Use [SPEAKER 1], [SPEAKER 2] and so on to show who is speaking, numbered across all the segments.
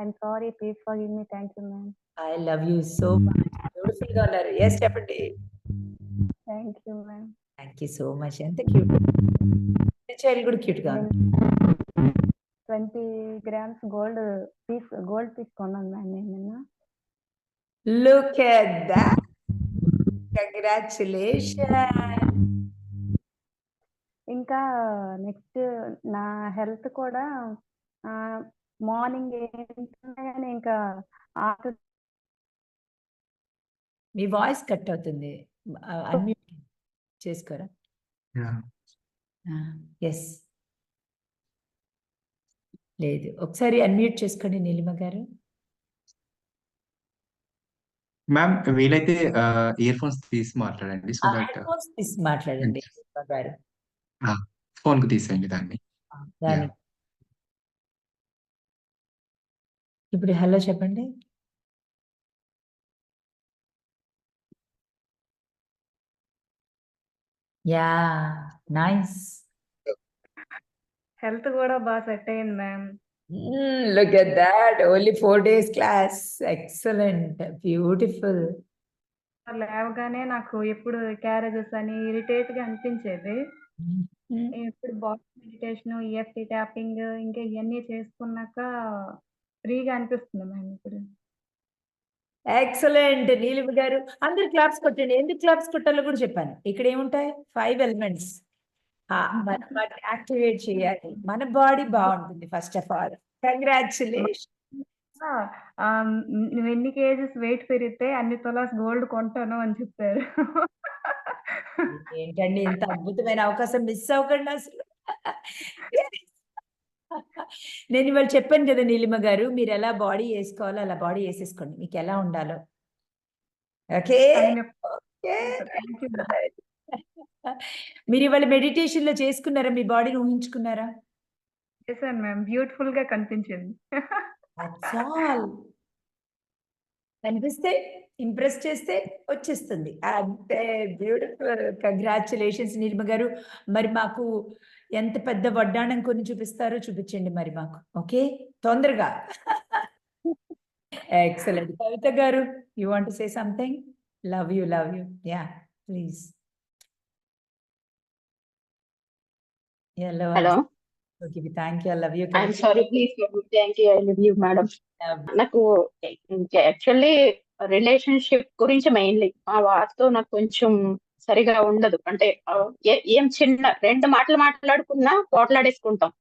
[SPEAKER 1] I'm sorry please forgive me thank you ma'am
[SPEAKER 2] I love you so much బ్యూటిఫుల్గా ఉన్నారు yes చెప్పండి
[SPEAKER 1] thank you ma'am
[SPEAKER 2] thank you so much ఎంత cute child కూడా క్యూట్గా ఉంది
[SPEAKER 1] twenty grams gold piece gold piece కొన్నాను ma'am నేను నిన్న.
[SPEAKER 2] లుక్ ఎట్ దట్ కంగ్రాచులేషన్
[SPEAKER 1] ఇంకా నెక్స్ట్ నా హెల్త్ కూడా మార్నింగ్ ఏంటంటే ఇంకా
[SPEAKER 2] మీ వాయిస్ కట్ అవుతుంది. అన్మ్యూట్ చేసుకోరా? ఎస్ లేదు. ఒకసారి అన్మ్యూట్ చేసుకోండి నీలిమ గారు.
[SPEAKER 3] మ్యామ్ వీలైతే ఇయర్ ఫోన్స్ తీసి మాట్లాడండి. సో దట్
[SPEAKER 2] తీసి మాట్లాడండి గారు.
[SPEAKER 3] ఫోన్కు తీసేయండి దాన్ని.
[SPEAKER 2] దాని ఇప్పుడు హలో చెప్పండి. Yeah nice.
[SPEAKER 1] హెల్త్ కూడా బాగా సెట్ అయింది ma'am.
[SPEAKER 2] Look at that only four days class excellent beautiful
[SPEAKER 1] లేవగానే నాకు ఎప్పుడు క్యారేజెస్ అని ఇరిటేట్గా అనిపించేది. ఇప్పుడు బాడీ మెడిటేషన్ ఈఎఫ్టీ ట్యాపింగ్ ఇంకా ఇవన్నీ చేసుకున్నాక ఫ్రీగా అనిపిస్తుంది మ్యామ్ ఇప్పుడు
[SPEAKER 2] ఎక్సలెంట్ నీలిమ గారు. అందరు క్లాప్స్ కొట్టండి. ఎందుకు క్లాప్స్ కొట్టాలో కూడా చెప్పాను. ఇక్కడ ఏముంటాయి? ఫైవ్ ఎలిమెంట్స్ వాటిని యాక్టివేట్ చేయాలి. మన బాడీ బాగుంటుంది ఫస్ట్ ఆఫ్ ఆల్ కంగ్రాచులేషన్
[SPEAKER 1] నువ్వు ఎన్ని కేజెస్ వెయిట్ పెరిగితే అన్ని తులాస్ గోల్డ్ కొంటాను అని చెప్పారు.
[SPEAKER 2] ఏంటండి ఇంత అద్భుతమైన అవకాశం మిస్ అవ్వకండి అసలు. నేను ఇవాళ చెప్పాను కదా నీలిమ గారు మీరు ఎలా బాడీ వేసుకోవాలో అలా బాడీ వేసేసుకోండి. మీకు ఎలా ఉండాలో. ఓకే. మీరు ఇవాళ మెడిటేషన్లో చేసుకున్నారా? మీ బాడీని ఊహించుకున్నారా?
[SPEAKER 1] మ్యామ్ బ్యూటిఫుల్గా కనిపించింది.
[SPEAKER 2] కనిపిస్తే ఇంప్రెస్ చేస్తే వచ్చేస్తుంది. అంతే బ్యూటిఫుల్ కంగ్రాచులేషన్స్ నీలిమ గారు. మరి మాకు ఎంత పెద్ద వడ్డాణం కొని చూపిస్తారో చూపించండి మరి మాకు ఓకే? తొందరగా. Excellent Kavitha garu you want say something love you love you yeah please
[SPEAKER 4] hello
[SPEAKER 2] okay thank you love you
[SPEAKER 4] I'm sorry please thank you I love you madam నాకు యాక్చువల్లీ రిలేషన్షిప్ గురించి mainly మా వారితో నాకు కొంచెం సరిగా ఉండదు. అంటే ఏ- చిన్న రెండు మాటలు మాట్లాడుకున్నా పోట్లాడేసుకుంటాం.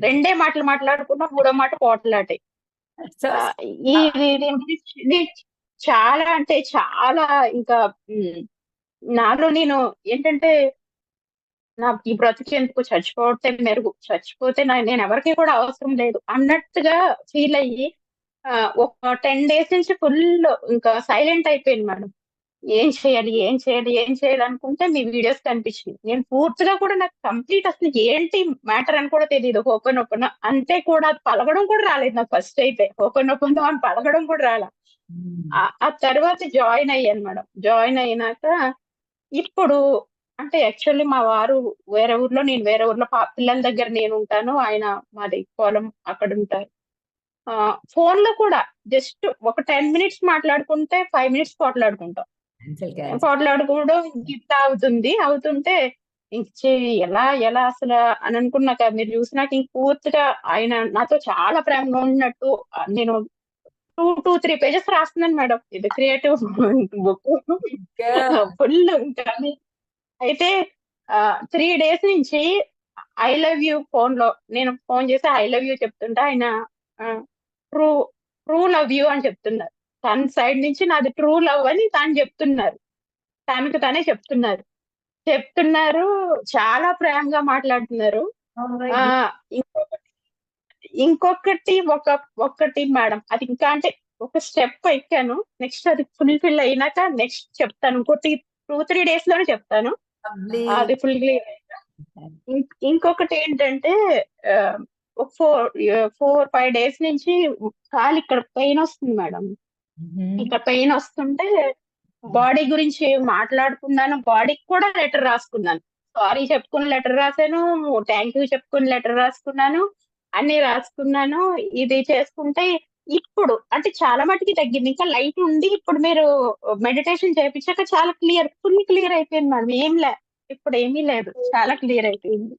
[SPEAKER 4] రెండే మాటలు మాట్లాడుకున్నా మూడో మాట పోట్లాటే. ఈ ఇది చాలా అంటే చాలా ఇంకా నాలో నేను ఏంటంటే నాకు ఈ బ్రతికేందుకు చచ్చిపోతే మెరుగు. చచ్చిపోతే నా- నేను ఎవరికి కూడా అవసరం లేదు. అన్నట్టుగా ఫీల్ అయ్యి ఒక టెన్ డేస్ నుంచి ఫుల్ ఇంకా సైలెంట్ అయిపోయింది మేడం. ఏం చేయాలి ఏం చేయాలి ఏం చేయాలి అనుకుంటే మీ వీడియోస్ కనిపించింది నేను పూర్తిగా కూడా నాకు కంప్లీట్ అసలు ఏంటి మ్యాటర్ అని కూడా తెలియదు ఓపెన్ ఓపెన్ అంతే కూడా అది పలకడం కూడా రాలేదు నాకు ఫస్ట్ అయితే. ఓపెన్ ఓపెన్ అని పలకడం కూడా రాలే. ఆ- ఆ తర్వాత జాయిన్ అయ్యాను మేడం. జాయిన్ అయినాక ఇప్పుడు అంటే యాక్చువల్లీ మా వారు వేరే ఊర్లో నేను వేరే ఊర్లో పా- పిల్లల దగ్గర నేను ఉంటాను. ఆయన మాది పొలం అక్కడ ఉంటారు. ఆ ఫోన్లో కూడా జస్ట్ ఒక టెన్ మినిట్స్ మాట్లాడుకుంటే ఫైవ్ మినిట్స్ పోట్లాడుకుంటాం పోట్లాడుకోవడం గిఫ్ట్ అవుతుంది. అవుతుంటే ఇంక ఎలా ఎలా అసలు అని అనుకున్నాక మీరు చూసినాక ఇంక పూర్తిగా ఆయన నాతో చాలా ప్రేమగా ఉన్నట్టు నేను టూ టూ త్రీ పేజెస్ రాస్తున్నాను మేడం. ఇది క్రియేటివ్ బుక్. ఫుల్ ఇంకా అయితే త్రీ డేస్ నుంచి ఐ లవ్ యూ ఫోన్లో నేను ఫోన్ చేసి ఐ లవ్ యూ చెప్తుంటే ఆయన ట్రూ ట్రూ లవ్ యూ అని చెప్తున్నారు. తన సైడ్ నుంచి నాది ట్రూ లవ్ అని తాను చెప్తున్నారు. తనకు తనే చెప్తున్నారు. చెప్తున్నారు చాలా ప్రేమగా మాట్లాడుతున్నారు. ఇంకొకటి ఇంకొకటి ఒక ఒకటి మేడం అది ఇంకా అంటే ఒక స్టెప్ ఎక్కాను. నెక్స్ట్ అది ఫుల్ఫిల్ అయినాక నెక్స్ట్ చెప్తాను. ఇంకోటి టూ త్రీ డేస్లోనే చెప్తాను. అది ఫుల్ ఇంకొకటి ఏంటంటే ఒక ఫోర్ ఫోర్ ఫైవ్ డేస్ నుంచి కాలు ఇక్కడ పెయిన్ వస్తుంది మేడం. ఇక్కడ పెయిన్ వస్తుంటే బాడీ గురించి మాట్లాడుకున్నాను. బాడీకి కూడా లెటర్ రాసుకున్నాను. సారీ చెప్పుకుని లెటర్ రాశాను. థ్యాంక్ యూ చెప్పుకుని లెటర్ రాసుకున్నాను. అన్ని రాసుకున్నాను. ఇది చేసుకుంటే ఇప్పుడు అంటే చాలా మటుకి తగ్గింది. ఇంకా లైట్ ఉండి ఇప్పుడు మీరు మెడిటేషన్ చేయించాక చాలా క్లియర్ ఫుల్ క్లియర్ అయిపోయింది మేడం ఏం లే ఇప్పుడు ఏమీ లేదు. చాలా క్లియర్ అయిపోయింది.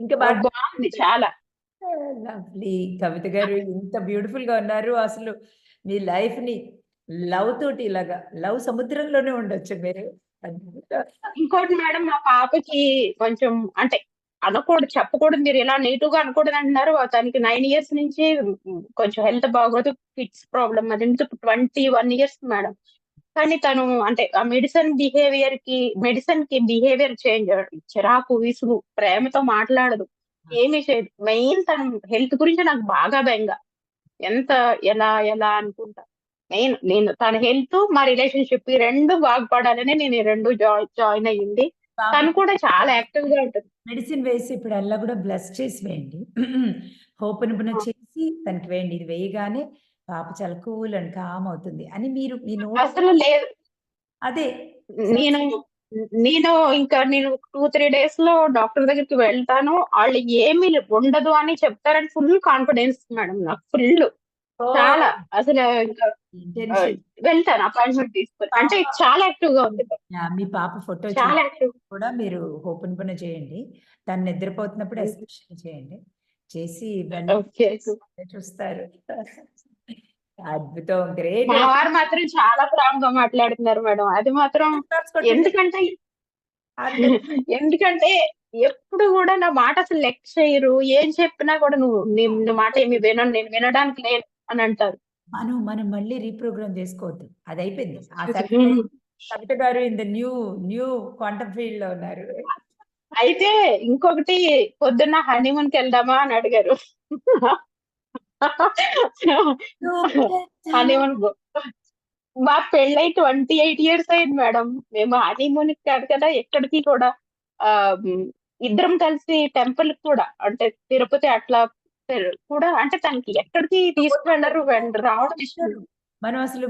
[SPEAKER 2] ఇంకా బాగా
[SPEAKER 4] బాగుంది చాలా.
[SPEAKER 2] లవ్లీ. కవిత గారు ఇంత బ్యూటిఫుల్గా ఉన్నారు. అసలు మీ లైఫ్ని లవ్ తోటి ఇలాగా లవ్ సముద్రంలోనే ఉండొచ్చు మీరు.
[SPEAKER 4] ఇంకోటి మేడం మా పాపకి కొంచెం అంటే అనకూడదు చెప్పకూడదు మీరు ఇలా నెగిటివ్గా అనకూడదు అంటున్నారు. తనకి నైన్ ఇయర్స్ నుంచి కొంచెం హెల్త్ బాగోదు కిడ్స్ ప్రాబ్లమ్ అది ట్వంటీ వన్ ఇయర్స్ మేడం. కానీ తను అంటే ఆ మెడిసిన్ బిహేవియర్కి మెడిసిన్కి బిహేవియర్ చేంజ్ చిరాకు విసుగు ప్రేమతో మాట్లాడదు. ఏమీ చేయదు. మెయిన్ తన హెల్త్ గురించి నాకు బాగా బెంగ. ఎంత ఎలా ఎలా అనుకుంటా? మెయిన్ నేను తన హెల్త్ మా రిలేషన్షిప్ ఈ రెండు బాగుపడాలని నేను ఈ రెండు జాయిన్ అయ్యింది. తను కూడా చాలా యాక్టివ్గా ఉంటుంది.
[SPEAKER 2] మెడిసిన్ వేసి ఇప్పుడు అల్లా కూడా బ్లస్ చేసి వేయండి. ఓపెన్ చేసి తనకి వేయండి. ఇది వేయగానే పాప చాలా కూల్ అండ్ కామ్ అవుతుంది అని మీరు
[SPEAKER 4] అసలు లేదు.
[SPEAKER 2] అదే
[SPEAKER 4] నేను నేను ఇంకా నేను టూ త్రీ డేస్లో డాక్టర్ దగ్గరికి వెళ్తాను. వాళ్ళు ఏమీ ఉండదు అని చెప్తారని ఫుల్ కాన్ఫిడెన్స్ మేడం నాకు ఫుల్ చాలా. అసలు ఇంకా వెళ్తాను అపాయింట్మెంట్ తీసుకుని. అంటే చాలా యాక్టివ్గా ఉంది.
[SPEAKER 2] మీ పాప ఫోటో
[SPEAKER 4] చాలా యాక్టివ్
[SPEAKER 2] కూడా మీరు ఓపెన్ పని చేయండి. తను నిద్రపోతున్నప్పుడు
[SPEAKER 4] Mm.
[SPEAKER 2] ఎస్పెషల్ చేయండి. చేసి చూస్తారు. అద్భుతం గ్రేట్.
[SPEAKER 4] మా వారు మాత్రం చాలా ప్రాంగ్ మాట్లాడుతున్నారు మేడం. అది మాత్రం ఎందుకంటే ఎందుకంటే ఎప్పుడు కూడా నా మాట అసలు లెక్క చేయరు. ఏం చెప్పినా కూడా నువ్వు నీ మాట ఏమి వినను నేను వినడానికి లేదు అని అంటారు.
[SPEAKER 2] మనం మనం మళ్ళీ రీప్రోగ్రామ్ చేసుకోవద్దు. అది అయిపోయింది. ఆ garu in the new new quantum ఫీల్డ్లో ఉన్నారు.
[SPEAKER 4] అయితే ఇంకొకటి పొద్దున్న హనీమూన్కి వెళ్దామా అని అడిగారు. హనీమూన్ మా పెళ్ళై ట్వంటీ ఎయిట్ ఇయర్స్ అయింది మేడం. మేము హనీమూన్ కాదు కదా ఎక్కడికి కూడా ఇద్దరం కలిసి టెంపుల్ కూడా అంటే తిరుపతి అట్లా కూడా అంటే తనకి ఎక్కడికి తీసుకెళ్ళరు వెంట రావడం ఇష్టం.
[SPEAKER 2] మనం అసలు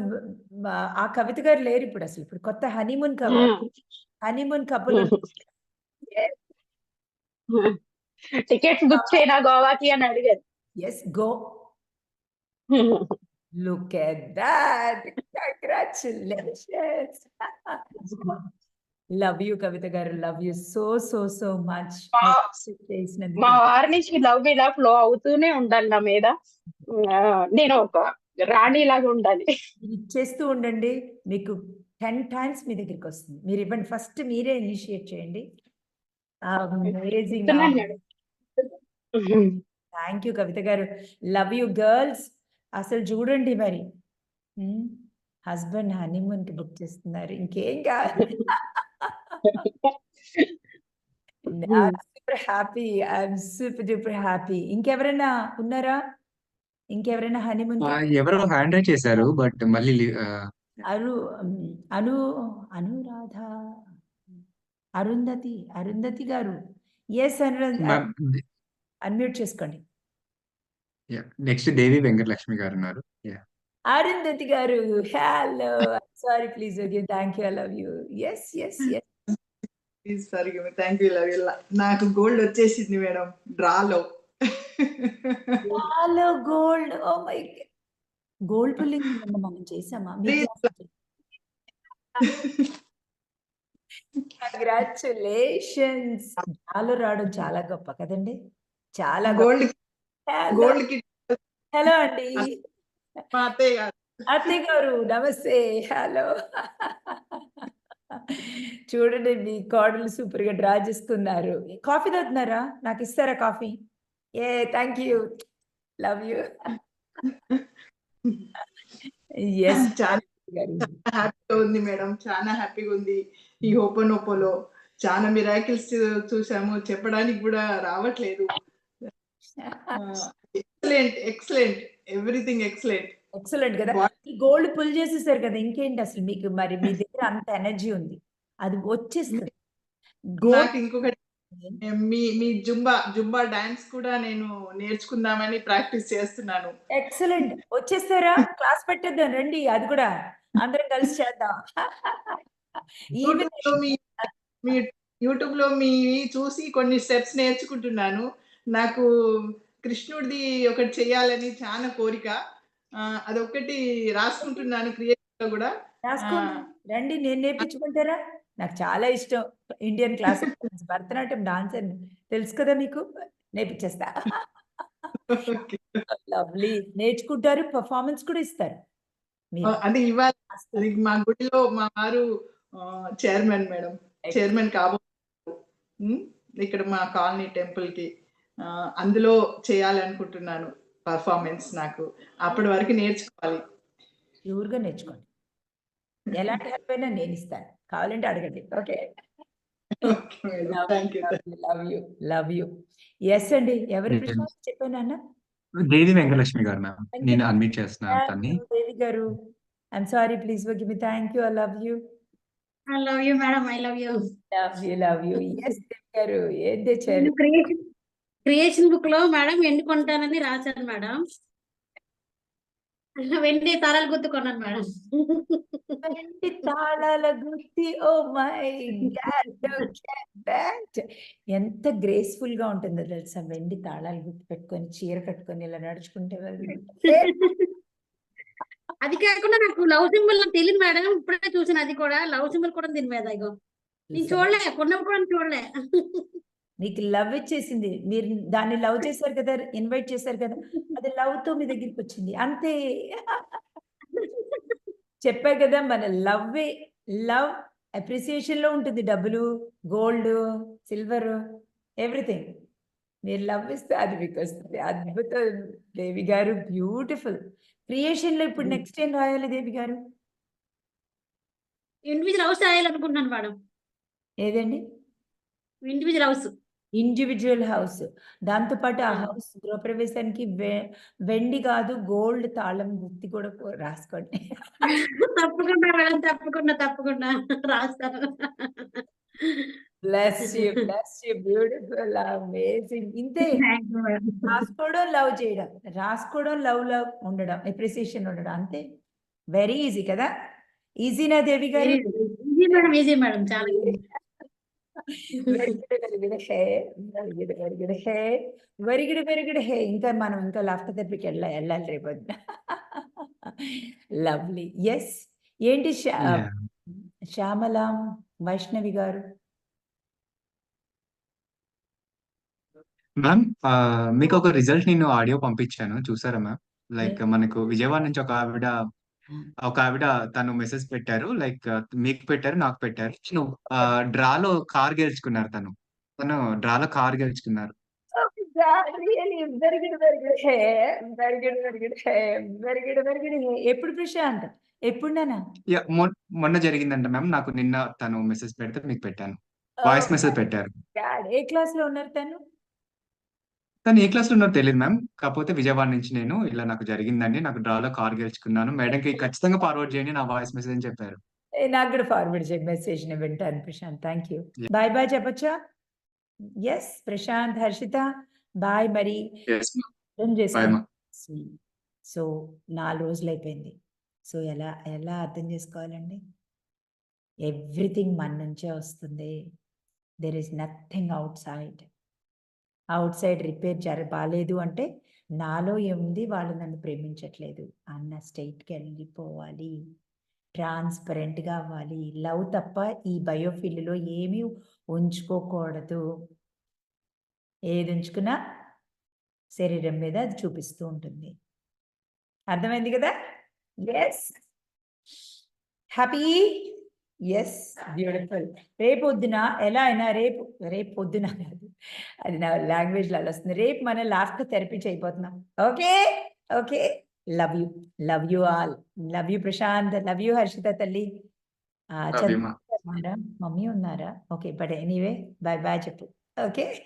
[SPEAKER 2] ఆ కవిత గారు లేరు ఇప్పుడు అసలు. ఇప్పుడు కొత్త honeymoon cover honeymoon couple
[SPEAKER 4] tickets book చేయనా గోవాకి అని అడిగారు.
[SPEAKER 2] Yes go look at that congratulations love you Kavitha garu love you so so so much
[SPEAKER 4] మా- వారి నుంచి లవ్ ఇలా ఫ్లో అవుతూనే ఉండాలి నా మీద. నేను ఒక రాణి లాగా ఉండాలి.
[SPEAKER 2] ఇచ్చేస్తూ ఉండండి. మీకు టెన్ టైమ్స్ మీ దగ్గరికి వస్తుంది. మీరు ఇవ్వండి. ఫస్ట్ మీరే ఇనిషియేట్ చేయండి. Thank you Kavitha garu love you girls అసలు చూడండి మరి. హస్బెండ్ హనీమూన్కి బుక్ చేస్తున్నారు. ఇంకేం కావాలి? Super happy I'm super duper happy ఇంకెవరైనా ఉన్నారా? ఇంకెవరైనా హనీమూన్
[SPEAKER 3] ఎవరో హ్యాండ్ రైట్ చేశారు బట్ మళ్ళీ ఆ,
[SPEAKER 2] అను అనురాధ అరుంధతి అరుంధతి గారు. ఎస్ అనురాధ అన్మ్యూట్ చేసుకోండి.
[SPEAKER 3] నెక్స్ట్ దేవి వెంకటలక్ష్మి గారు ఉన్నారు.
[SPEAKER 2] Arundhati garu hello sorry please okay thank you I love you yes yes yes
[SPEAKER 5] please sorry thank you love నాకు గోల్డ్ వచ్చేసింది మేడం. డ్రాలో
[SPEAKER 2] hello gold oh my gold pulling మనం చేసామా. Congratulations చాలా రావడం చాలా గొప్ప కదండి. చాలా
[SPEAKER 5] గోల్డ్ గోల్డ్కి
[SPEAKER 2] హలో అండి.
[SPEAKER 5] మా అత్తయ్య గారు.
[SPEAKER 2] అత్తయ్య గారు నమస్తే. హలో చూడండి మీ కోడలు సూపర్గా డ్రా చేసుకున్నారు. కాఫీ తాగుతున్నారా? నాకు ఇస్తారా coffee? A thank you love you yes
[SPEAKER 5] చాలా హ్యాపీగా ఉంది మేడం. చాలా హ్యాపీగా ఉంది ఈ ఓపెన్ ఓపోలో చాలా మిరాకిల్స్ చూసాము. చెప్పడానికి కూడా రావట్లేదు. Excellent excellent. Everything excellent.
[SPEAKER 2] Excellent కదా. గోల్డ్ పుల్ చేసేసారు కదా ఇంకేంటి అసలు మీకు? మరి మీ దగ్గర అంత ఎనర్జీ ఉంది. అది వచ్చేస్తుంది. గోల్డ్
[SPEAKER 5] ఇంకొకటి మీ మీ జుంబా జుంబా డాన్స్ కూడా నేను నేర్చుకుందామని ప్రాక్టీస్ చేస్తున్నాను.
[SPEAKER 2] ఎక్సలెంట్. వచ్చేస్తారా? క్లాస్ పెట్టేద్దాం రండి. అది కూడా అందరం కలిసి చేద్దాం. ఈవెన్
[SPEAKER 5] యూట్యూబ్లో మీ మీ యూట్యూబ్లో మీ చూసి కొన్ని స్టెప్స్ నేర్చుకుంటున్నాను. నాకు కృష్ణుడిది ఒకటి చేయాలని చాలా కోరిక. ఆ, అదొక్కటి రాసుకుంటున్నాను క్రియేటివ్లో కూడా
[SPEAKER 2] రండి నేను నేర్పించుకుంటారా? నాకు చాలా ఇష్టం. Indian classic dance Bharatanatyam dance అని. తెలుసు కదా మీకు? నేర్పించేస్తా. లవ్లీ. నేర్చుకుంటారు పర్ఫార్మెన్స్ కూడా ఇస్తారు.
[SPEAKER 5] అది ఇవాళ మా గుడిలో మా వారు చైర్మన్ మేడం. చైర్మన్ కాబోతున్నారు. ఉమ్, ఇక్కడ మా కాలనీ టెంపుల్కి అందులో చేయాలనుకుంటున్నాను పర్ఫార్మెన్స్ నాకు. అప్పటి వరకు నేర్చుకోవాలి.
[SPEAKER 2] ప్యూర్గా నేర్చుకోండి. ఎలాంటి హెల్ప్ అయినా నేను ఇస్తాను. కావాలంటే అడగండి. Okay?
[SPEAKER 5] Madam. You
[SPEAKER 2] love you love you yes అండి. ఎవరు. ప్రశ్న చెప్పాను అన్న?
[SPEAKER 3] దేవి వెంకటలక్ష్మి గారు మ్యామ్ నేను అడ్మిట్ చేస్తున్నాను తన్ని.
[SPEAKER 2] Devi garu. I'm sorry please give me thank you I love you
[SPEAKER 6] I love you, madam. I love you.
[SPEAKER 2] Love you love you yes Devi garu. ఏం తెచ్చారు?
[SPEAKER 6] క్రియేషన్ బుక్లో మేడం వెండి కొంటానని రాశాను మేడం? వెండి తారాలు గుర్తు కొన్నాను మేడం.
[SPEAKER 2] వెండి తాళాల గుత్తి ఓ మై గాడ్ ఎంత గ్రేస్ఫుల్గా ఉంటుందో తెలుసా వెండి తాళాలు గుర్తు పెట్టుకొని చీర కట్టుకొని ఇలా నడుచుకుంటే.
[SPEAKER 6] అది కాకుండా నాకు లవ్ సింబల్ నాకు తెలియదు మేడం ఇప్పుడే చూసాను అది కూడా. లవ్ సింబల్ కూడా దీని మీద ఇగో. నేను చూడలే కొన్నప్పుడు కూడా చూడలే.
[SPEAKER 2] మీకు లవ్ ఇచ్చేసింది. మీరు దాన్ని లవ్ చేశారు కదా ఇన్వైట్ చేశారు కదా అది లవ్తో మీ దగ్గరికి వచ్చింది. అంతే. చెప్పా కదా మన లవ్ లవ్ అప్రిసియేషన్లో ఉంటుంది. డబ్బులు గోల్డ్ సిల్వర్ ఎవ్రీథింగ్. మీరు లవ్ ఇస్తే అది మీకు వస్తుంది. అద్భుతం. దేవి గారు బ్యూటిఫుల్. క్రియేషన్లో ఇప్పుడు నెక్స్ట్ ఏం రాయాలి దేవి గారు?
[SPEAKER 6] ఇండివిజువల్ హౌస్ రాయాలనుకుంటున్నాను మేడం.
[SPEAKER 2] ఏదండి?
[SPEAKER 6] ఇండివిజువల్ హౌస్
[SPEAKER 2] ఇండివిజువల్ హౌస్ దాంతో పాటు ఆ. హౌస్ గృహప్రవేశానికి వె- వెండి కాదు గోల్డ్ తాళం గుర్తి కూడా రాసుకోండి.
[SPEAKER 6] తప్పకుండా మేడం తప్పకుండా తప్పకుండా రాస్తాను
[SPEAKER 2] bless you bless you beautiful amazing ఇంతే రాసుకోవడం లవ్ చేయడం. రాసుకోవడం లవ్ లవ్ ఉండడం ఎప్రిసియేషన్ ఉండడం అంతే. వెరీ ఈజీ కదా? ఈజీనా Devi garu?
[SPEAKER 6] Easy madam easy madam చాలా easy.
[SPEAKER 2] Very good very good hey very good very good hey. ఇంకా మనం ఇంకా లాఫ్టర్ థెరపీకి వెళ్ళ వెళ్ళాలి రేపు లవ్లీ ఎస్ ఏంటి. శ్యామల వైష్ణవి గారు?
[SPEAKER 3] మ్యామ్ మీకు ఒక రిజల్ట్ నేను ఆడియో పంపించాను. చూసారా మ్యామ్ లైక్ మనకు విజయవాడ నుంచి ఒక ఆవిడ ఒక ఆవిడ తను మెసేజ్ పెట్టారు. లైక్ మీకు పెట్టారు నాకు పెట్టారు. డ్రాలో కార్ గెలుచుకున్నారు తను. తను డ్రాలో కార్ గెలుచుకున్నారు.
[SPEAKER 2] ఎప్పుడు ప్రశాంత్ ఎప్పుడు
[SPEAKER 3] మొన్న జరిగిందంట మ్యామ్. నాకు నిన్న తను మెసేజ్ పెడితే మీకు పెట్టాను. వాయిస్ మెసేజ్ పెట్టారు.
[SPEAKER 2] ఏ క్లాస్లో ఉన్నారు తను?
[SPEAKER 3] తను ఏ క్లాస్లో ఉన్నారో తెలియదు మ్యామ్ కాకపోతే విజయవాడ నుంచి నేను ఇలా నాకు జరిగిందండి. నాకు డ్రాలో కార్ గెలుచుకున్నాను. మేడంకి ఖచ్చితంగా ఫార్వర్డ్ చేయండి నా వాయిస్ మెసేజ్ అని చెప్పారు.
[SPEAKER 2] ఏ, నాకు కూడా ఫార్వర్డ్ చేయండి మెసేజ్ని వింటాను Prashanth. Thank you. Bye bye చెప్పచ్చా? Yes Prashanth Harshitha. Bye మరి.
[SPEAKER 3] ఎస్
[SPEAKER 2] అర్థం
[SPEAKER 3] బాయ్
[SPEAKER 2] చేసుకోండి సో నాలుగు రోజులు అయిపోయింది. సో ఎలా ఎలా అర్థం చేసుకోవాలండి? ఎవ్రీథింగ్ మన నుంచే వస్తుంది. There is nothing outside outside repair జర బాగాలేదు అంటే నాలో ఏముంది వాళ్ళు నన్ను ప్రేమించట్లేదు. అన్న స్టేట్కి వెళ్ళిపోవాలి. ట్రాన్స్పరెంట్గా అవ్వాలి. లవ్ తప్ప ఈ బయోఫీల్డ్లో ఏమీ ఉంచుకోకూడదు. ఏది ఉంచుకున్నా శరీరం మీద అది చూపిస్తూ ఉంటుంది. అర్థమైంది కదా? ఎస్ హ్యాపీ ఎస్ బ్యూటిఫుల్ రేపు పొద్దున ఎలా అయినా రేపు రేపు పొద్దున కాదు. అది నా లాంగ్వేజ్లో అలా వస్తుంది. రేపు మనం లాస్ట్ థెరపీ చేయబోతున్నాం. Okay? Okay. Love you love you all love you Prashanth love you Harshitha తల్లి. ఆ,
[SPEAKER 3] Love you,
[SPEAKER 2] చంద్ర
[SPEAKER 3] ma.
[SPEAKER 2] ఉన్నారా? మమ్మీ ఉన్నారా? Okay but anyway bye bye చెప్పు. Okay?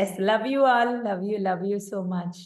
[SPEAKER 2] Yes love you all love you love you so much